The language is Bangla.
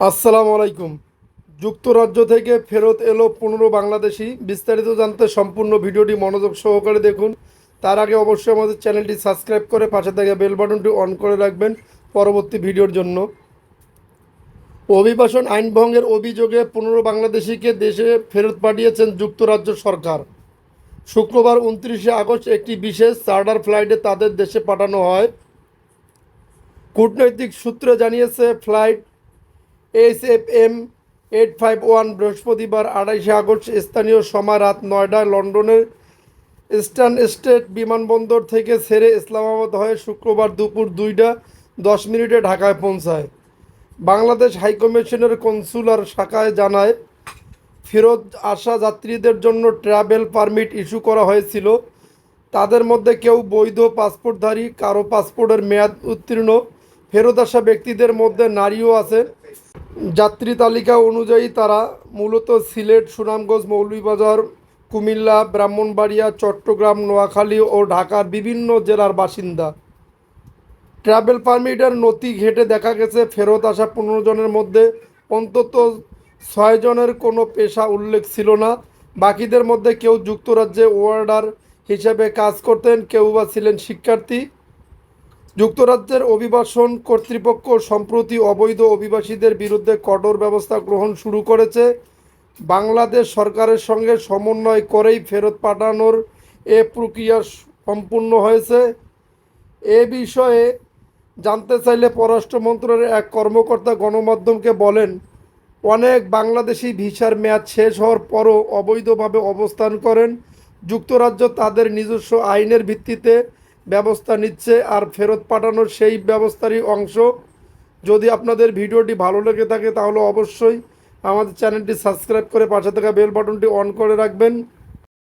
আসসালামু আলাইকুম। যুক্তরাজ্য থেকে ফেরত এলো পনেরো বাংলাদেশি। বিস্তারিত জানতে সম্পূর্ণ ভিডিওটি মনোযোগ সহকারে দেখুন। তার আগে অবশ্যই আমাদের চ্যানেলটি সাবস্ক্রাইব করে পাশে থাকা বেল বাটনটি অন করে রাখবেন পরবর্তী ভিডিওর জন্য। অভিবাসন আইন ভঙ্গের অভিযোগে পনেরো বাংলাদেশিকে দেশে ফেরত পাঠিয়েছেন যুক্তরাজ্য সরকার। শুক্রবার উনত্রিশে আগস্ট একটি বিশেষ চার্টার ফ্লাইটে তাদের দেশে পাঠানো হয়। কূটনৈতিক সূত্রে জানিয়েছে, flight H F M eight five one বৃহস্পতিবার আড়াইশে আগস্ট স্থানীয় সময় রাত নয়টায় লন্ডনের ইস্টার্ন স্টেট বিমানবন্দর থেকে ছেড়ে ইসলামাবাদ হয়ে শুক্রবার দুপুর দুইটা দশ মিনিটে ঢাকায় পৌঁছায়। বাংলাদেশ হাইকমিশনের কনসুলার শাখায় জানায়, ফেরত আসা যাত্রীদের জন্য ট্রাভেল পারমিট ইস্যু করা হয়েছিল। তাদের মধ্যে কেউ বৈধ পাসপোর্টধারী, কারও পাসপোর্টের মেয়াদ উত্তীর্ণ, ফেরত আসা ব্যক্তিদের মধ্যে নারীও আছে। যাত্রী তালিকা অনুযায়ী তারা মূলত সিলেট, সুনামগঞ্জ, মৌলভীবাজার, কুমিল্লা, ব্রাহ্মণবাড়িয়া, চট্টগ্রাম, নোয়াখালী ও ঢাকার বিভিন্ন জেলার বাসিন্দা। ট্রাভেল পারমিটের নথি ঘেটে দেখা গেছে, ফেরত আসা পনেরো জনের মধ্যে অন্তত ছয় জনের কোনো পেশা উল্লেখ ছিল না। বাকিদের মধ্যে কেউ যুক্তরাজ্যে ওয়ার্ডার হিসেবে কাজ করতেন, কেউ বা ছিলেন শিক্ষার্থী। যুক্তরাজ্যের অভিবাসন কর্তৃপক্ষ সম্প্রতি অবৈধ অভিবাসীদের বিরুদ্ধে কঠোর ব্যবস্থা গ্রহণ শুরু করেছে। বাংলাদেশ সরকারের সঙ্গে সমন্বয় করেই ফেরত পাঠানোর এ প্রক্রিয়া সম্পূর্ণ হয়েছে। এ বিষয়ে জানতে চাইলে পররাষ্ট্র মন্ত্রণালয়ের এক কর্মকর্তা গণমাধ্যমকে বলেন, অনেক বাংলাদেশি ভিসার মেয়াদ শেষ হওয়ার পরও অবৈধভাবে অবস্থান করেন। যুক্তরাজ্য তাদের নিজস্ব আইনের ভিত্তিতে ব্যবস্থা নিচ্ছে আর ফেরত পাঠানোর সেই ব্যবস্থারই অংশ। যদি আপনাদের ভিডিওটি ভালো লেগে থাকে তাহলে অবশ্যই আমাদের চ্যানেলটি সাবস্ক্রাইব করে পাশে থাকা বেল বাটনটি অন করে রাখবেন।